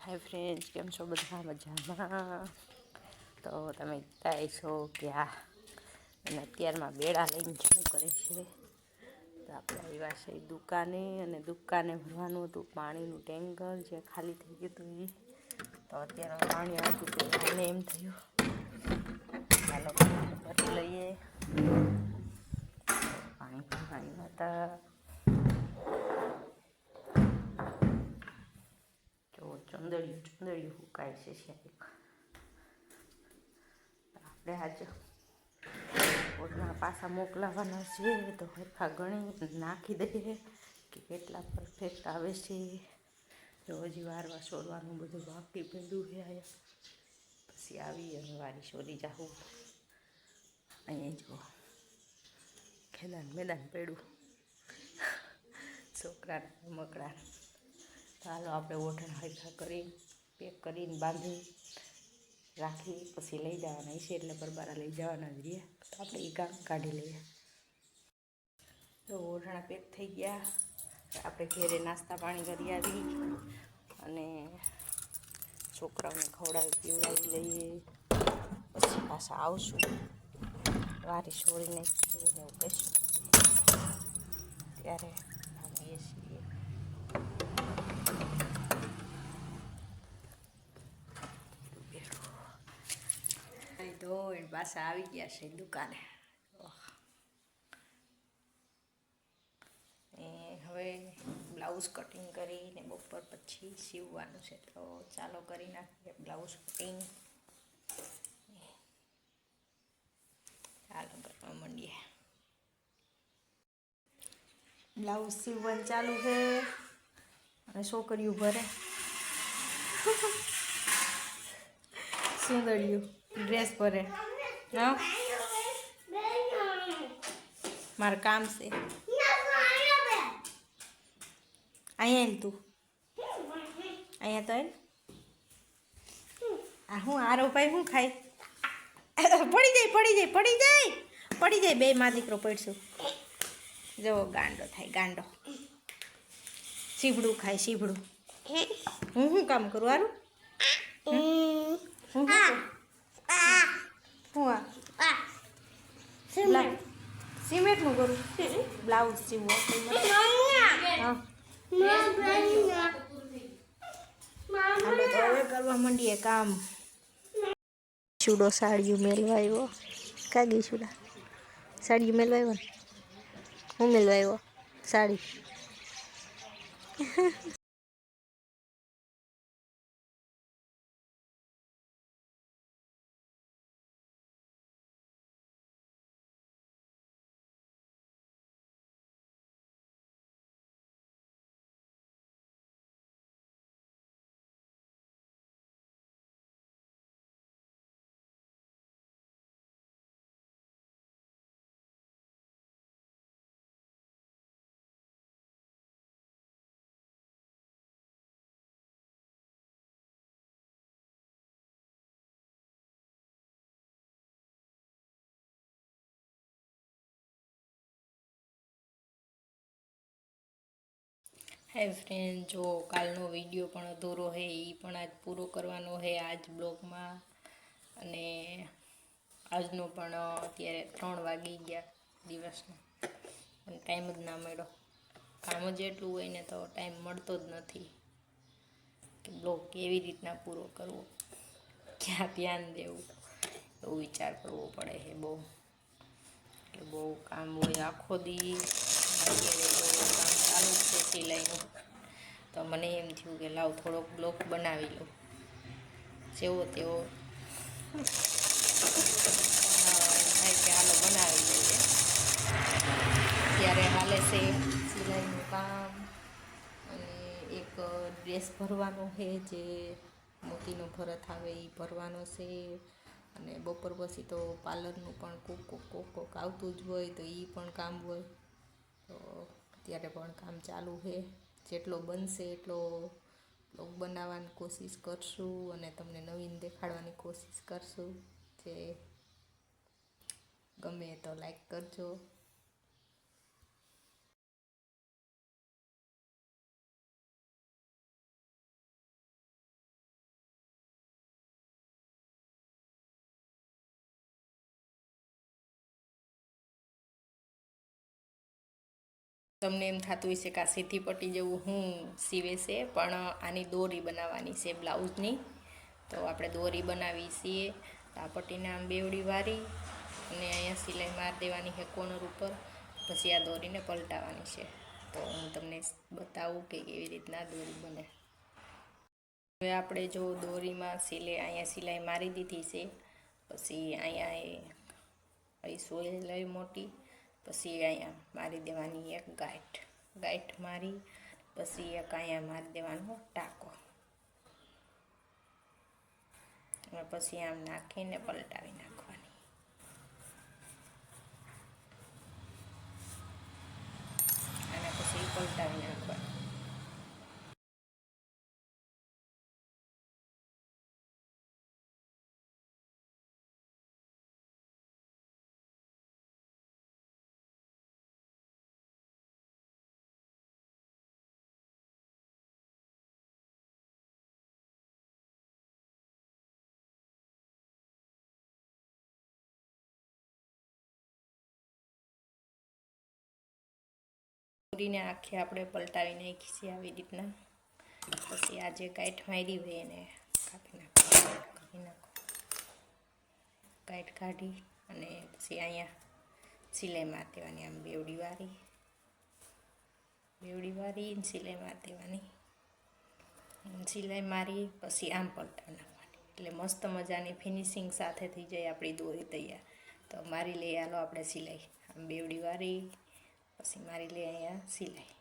Hi friends કેમ છો બધા? મજામાં? તો તમે કહેતા છો કે આ અને અત્યારમાં બેડા લઈને શું કરે છે? તો આપણે આવ્યા છે દુકાને અને દુકાને ભરવાનું હતું પાણીનું ટેન્કર જે ખાલી થઈ ગયું હતું એ. તો અત્યારે પાણી આવતું હતું મને એમ થયું. ચાલો ભરી લઈએ. પાણી ભરવાની હતા જો ચંદડિયું ચંદડિયું હુકાય છે ક્યારેક આપણે આજે ઓઢણા પાછા મોકલાવાના છે, તો હરખા ગણી નાખી દઈએ કે કેટલા પરફેક્ટ આવે છે. તો હજી વારવા છોડવાનું બધું બાકી પડ્યું છે અહીંયા. પછી આવી અને વારી છોડી જાઉં અહીંયા જો ખેદાન મેદાન પડ્યું. છોકરાને મકડા ચાલો આપણે ઓઠણ હરખા કરી, પેક કરીને બાંધી રાખી, પછી લઈ જવાના છે એટલે પરબારા લઈ જવાના જ રહીએ તો આપણે એ કામ કાઢી લઈએ. તો ઓઠણા પેક થઈ ગયા. આપણે ઘેરે નાસ્તા પાણી કરી આવી અને છોકરાઓને ખવડાવી, પીવડાવી લઈએ. પછી પાછા આવશું. વારી છોડીને એવું કહીશું. ત્યારે આવીએ છીએ ધોઈને પાછા આવી ગયા છે દુકાને એ હવે બ્લાઉઝ કટિંગ કરીને બપોર પછી સીવવાનું છે તો ચાલો કરી નાખીએ બ્લાઉઝ કટિંગ ચાલો કરવા માંડીએ. બ્લાઉઝ સીવવાનું ચાલુ છે. અને છોકરીઓ ભરે. સુંદરિયું ડ્રેસ પહેરે હા મારે કામ છે અહીંયા તું અહીંયા તો એમ આ હું આરો ભાઈ શું ખાય પડી જાય પડી જાય પડી જાય પડી જાય બે માં દીકરો પડશું જો ગાંડો થાય ગાંડો સીભડું ખાય સીભડું હું શું કામ કરું આરું હું શું? હું આ સિમેન્ટનું કરું બ્લાઉઝ સીવો હવે કરવા કામ ચૂડો સાડીયું આવ્યો કાગી ચૂડા સાડીયું આવ્યો ને હું આવ્યો સાડી હાય ફ્રેન્ડ જો કાલનો વીડિયો પણ અધૂરો છે એ પણ આજ પૂરો કરવાનો છે આજ બ્લોગમાં. અને આજનો પણ અત્યારે ત્રણ વાગી ગયા દિવસનો. અને ટાઈમ જ ના મળ્યો. કામ જ એટલું હોય ને તો ટાઈમ મળતો જ નથી કે બ્લોગ કેવી રીતના પૂરો કરવો. ક્યાં ધ્યાન દેવું? એવું વિચાર કરવો પડે છે બહુ. કે બહુ કામ હોય આખો દી અત્યારે તો કામ ચાલુ જ છે સિલાઈનું તો મને એમ થયું કે લાવ થોડોક બ્લોક બનાવી લઉં. જેવો તેવો. હાલો બનાવી લઈએ. ત્યારે હાલે છે સિલાઈનું કામ અને એક ડ્રેસ ભરવાનો છે જે મોતીનો ભરત આવે એ ભરવાનો છે. અને બપોર પછી તો પાર્લરનું પણ કોક કોક કોક કોક આવતું જ હોય તો એ પણ કામ હોય. તો અત્યારે પણ કામ ચાલુ છે. જેટલો બનશે એટલો બ્લોગ બનાવવાની કોશિશ કરશું અને તમને નવીન દેખાડવાની કોશિશ કરશું. જે ગમે તો લાઈક કરજો. તમને એમ થતું હશે કે આ સીધી પટ્ટી જેવું હું સીવે છે, પણ આની દોરી બનાવવાની છે બ્લાઉઝની. તો આપણે દોરી બનાવી છીએ આ પટ્ટીને આમ બેવડી વારી, અને અહીંયા સિલાઈ મારી દેવાની છે કોર્નર ઉપર, પછી આ દોરીને પલટાવવાની છે. તો હું તમને બતાવું કે કેવી રીતના દોરી બને. હવે આપણે જો દોરીમાં સિલાઈ અહીંયા સિલાઈ મારી દીધી છે, પછી અહીંયા એ સોય લઈ મોટી પછી અહીંયા મારી દેવાની એક ગાંઠ. ગાંઠ મારી, પછી એક અહીંયા મારી દેવાનો ટાંકો. પછી આમ નાખીને પલટાવી નાખવાની પૂરીને આખી આપણે પલટાવી નાખી છે આવી રીતના. પછી આ જે કાંઠ મારી હોય એને. કાપી નાખો કાપી નાખો. કાંઠ કાઢી અને પછી અહીંયા સિલાઈ માર દેવાની, આમ બેવડી વારી બેવડી વારી સિલાઈ માર દેવાની. સિલાઈ મારી, પછી આમ પલટાવી નાખવાની. એટલે મસ્ત મજાની ફિનિશિંગ સાથે થઈ જાય આપણી દોરી તૈયાર. તો મારી લઈ આલો આપણે સિલાઈ. આમ બેવડી વારી પછી મારી લે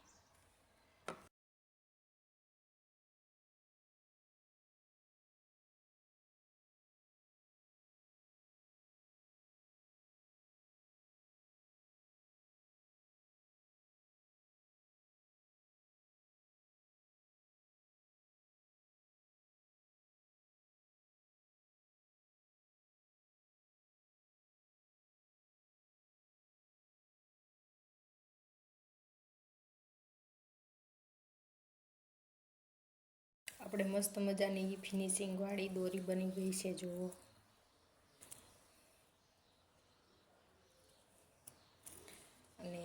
આપણે મસ્ત મજાની ફિનિશિંગવાળી દોરી બની ગઈ છે, જુઓ. અને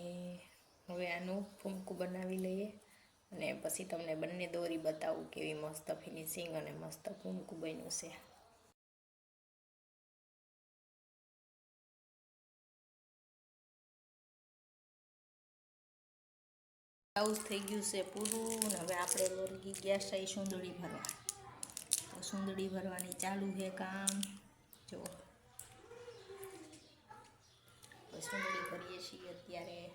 હવે આનું ફૂમકું બનાવી લઈએ અને પછી તમને બંને દોરી બતાવું કેવી મસ્ત ફિનિશિંગ અને મસ્ત ફૂમકું બન્યું છે. બ્લાઉઝ થઈ ગયું છે પૂરું ને હવે આપણે વળગી ગયા છે સુંદડી ભરવા. તો સુંદડી ભરવાની ચાલુ છે કામ. જો. સુંદડી ભરીએ છીએ અત્યારે.